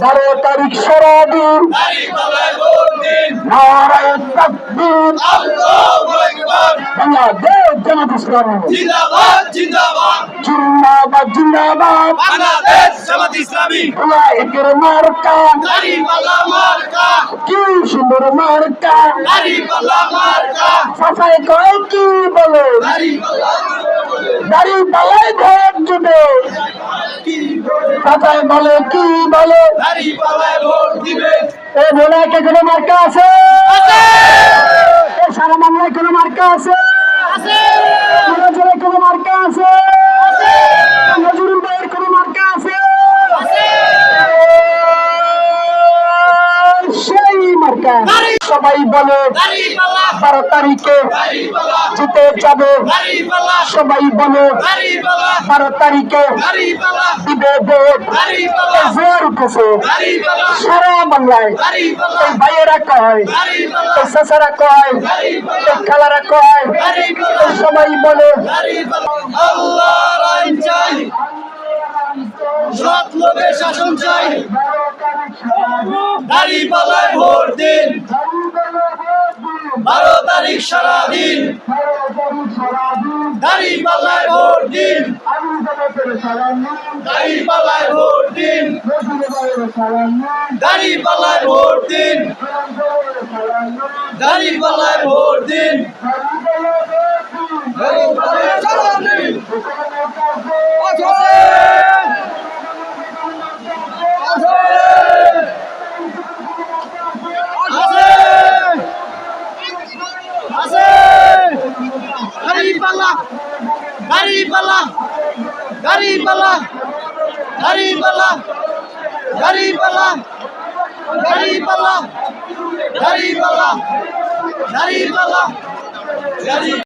বারো তারিখ সারাদিন। বাংলাদেশ কি সুন্দর মার্কা। কয় কি বলো? দাঁড়িয়ে সাফাই বলে কি বলে? এ বলে কে কোনো মার্কা আছে? এ সারা বাংলায় কোনো মার্কা আছে? কোনো মার্কা আছে? নজরুল ভাইয়ের কোনো মার্কা আছে? সেই মার্কা। সবাই বলে বারো তারিখে জিতে যাবে। সবাই বলে, বারো তারিখে দিবে জোর দাঁড়িপাল্লা সারা বাংলায়। ভাইয়েরা কয়, এই চাচারা কয়, এই খালারা কয় সবাই বলে। সৎ দিন। বারো তারিখ সারাদিন। দাড়ি পাল্লায় ভোট দিন। দাড়ি পাল্লায় ভোট দিন। দাড়ি পাল্লায় ভোট দিন। দাড়ি পাল্লায় ভোট দিন। গাড়িপালা গাড়িপালা গাড়িপালা গাড়িপালা গাড়িপালা গাড়িপালা গাড়িপালা গাড়ি